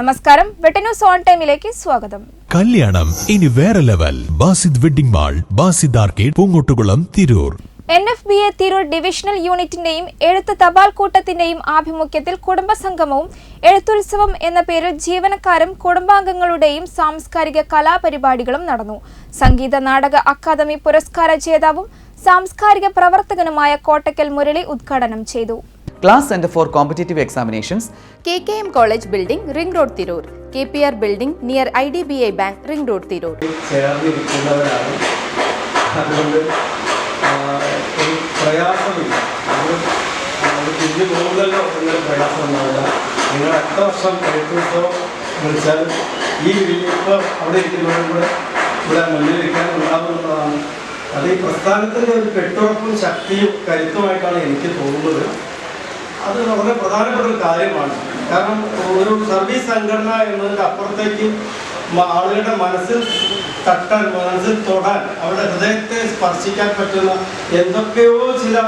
നമസ്കാരം. വെട്ടന്യൂസ് ഓൺ ടൈമിലേക്ക് സ്വാഗതം. കല്യാണം. ഇനി വേറെ level. Basid wedding mall Basid arcade Poongottukulam Tirur. N F B A Tirur divisional യൂണിറ്റിന്റെയും എഴുത്ത് തപാൽ കൂട്ടത്തിന്റെയും ആഭിമുഖ്യത്തിൽ കുടുംബസംഗമവും എഴുത്തുത്സവം എന്ന പേരിൽ ജീവനക്കാരും കുടുംബാംഗങ്ങളുടെയും സാംസ്കാരിക കലാപരിപാടികളും നടന്നു. സംഗീത നാടക അക്കാദമി പുരസ്കാര ജേതാവും സാംസ്കാരിക പ്രവർത്തകനുമായ കോട്ടക്കൽ മുരളി ഉദ്ഘാടനം ചെയ്തു. Class centre for competitive examinations. K K M college building ring road Tirur. K P R building near I D B I bank ring road Tirur. ചേർന്നിരിക്കുന്നവരാണ് അതുകൊണ്ട് പ്രയാസമില്ല. അത് അത് തിരിഞ്ഞു പോകുന്നല്ലോ എന്നൊരു പ്രയാസം ഉണ്ടാവില്ല നിങ്ങൾ അടുത്ത വർഷം എഴുത്തുത്സവം വിളിച്ചാൽ ഈ ഇപ്പോൾ അവിടെ ഇരിക്കുന്നവരും കൂടെ ഇവിടെ മുന്നിലിരിക്കാൻ ഉണ്ടാവുന്നതാണ്. അത് ഈ പ്രസ്ഥാനത്തിന്റെ ഒരു കെട്ടുറപ്പും ശക്തിയും കരുത്തുമായിട്ടാണ് എനിക്ക് തോന്നുന്നത്. അത് വളരെ പ്രധാനപ്പെട്ട ഒരു കാര്യമാണ്. കാരണം ഒരു സർവീസ് സംഘടന എന്നതിന്റെ അപ്പുറത്തേക്ക് ആളുകളുടെ മനസ്സിൽ തട്ടാൻ മനസ്സിൽ തൊടാൻ അവരുടെ ഹൃദയത്തെ സ്പർശിക്കാൻ പറ്റുന്ന എന്തൊക്കെയോ ചില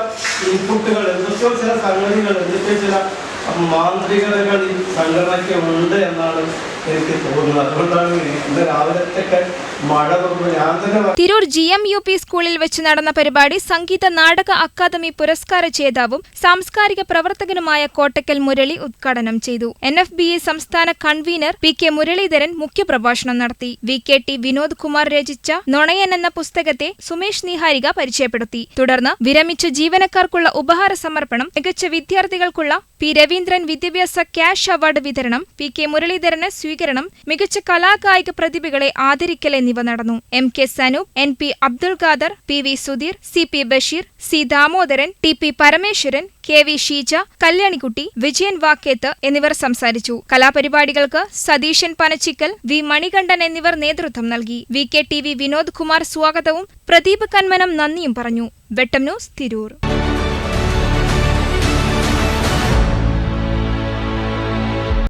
ഇൻപുട്ടുകൾ എന്തൊക്കെയോ ചില സംഗതികൾ എന്തൊക്കെയോ ചില മാന്ത്രികതകൾ ഈ സംഘടനയ്ക്ക് ഉണ്ട് എന്നാണ് എനിക്ക് അതുകൊണ്ടാണ് ഇന്ന് മഴ ഞാൻ തന്നെ Tirur G M U P സ്കൂളിൽ വെച്ച് നടന്ന പരിപാടി സംഗീത നാടക അക്കാദമി പുരസ്കാര ജേതാവും സാംസ്കാരിക പ്രവർത്തകനുമായ കോട്ടക്കൽ മുരളി ഉദ്ഘാടനം ചെയ്തു. എൻ എഫ് ബി എ സംസ്ഥാന കൺവീനർ പി കെ മുരളീധരൻ മുഖ്യപ്രഭാഷണം നടത്തി. V K T Vinod Kumar രചിച്ച നൊണയൻ എന്ന പുസ്തകത്തെ സുമേഷ് നിഹാരിക പരിചയപ്പെടുത്തി. തുടർന്ന് വിരമിച്ച ജീവനക്കാർക്കുള്ള ഉപഹാര സമർപ്പണം മികച്ച വിദ്യാർത്ഥികൾക്കുള്ള പി രവീന്ദ്രൻ വിദ്യാഭ്യാസ ക്യാഷ് അവാർഡ് വിതരണം പി കെ മുരളീധരന് സ്വീകരണം മികച്ച കലാകായിക പ്രതിഭകളെ ആദരിക്കൽ എന്നിവ നടന്നു. M K Sanoop N P Abdul Khader P V Sudheer C P Basheer C Damodaran T P Parameswaran K V Sheeja Kalyanikutty Vijayan Vakketh എന്നിവർ സംസാരിച്ചു. കലാപരിപാടികൾക്ക് സതീശൻ പനച്ചിക്കൽ വി മണികണ്ഠൻ എന്നിവർ നേതൃത്വം നൽകി. V K T V Vinod Kumar സ്വാഗതവും പ്രദീപ് കന്മനം നന്ദിയും പറഞ്ഞു. Vettam news Tirur.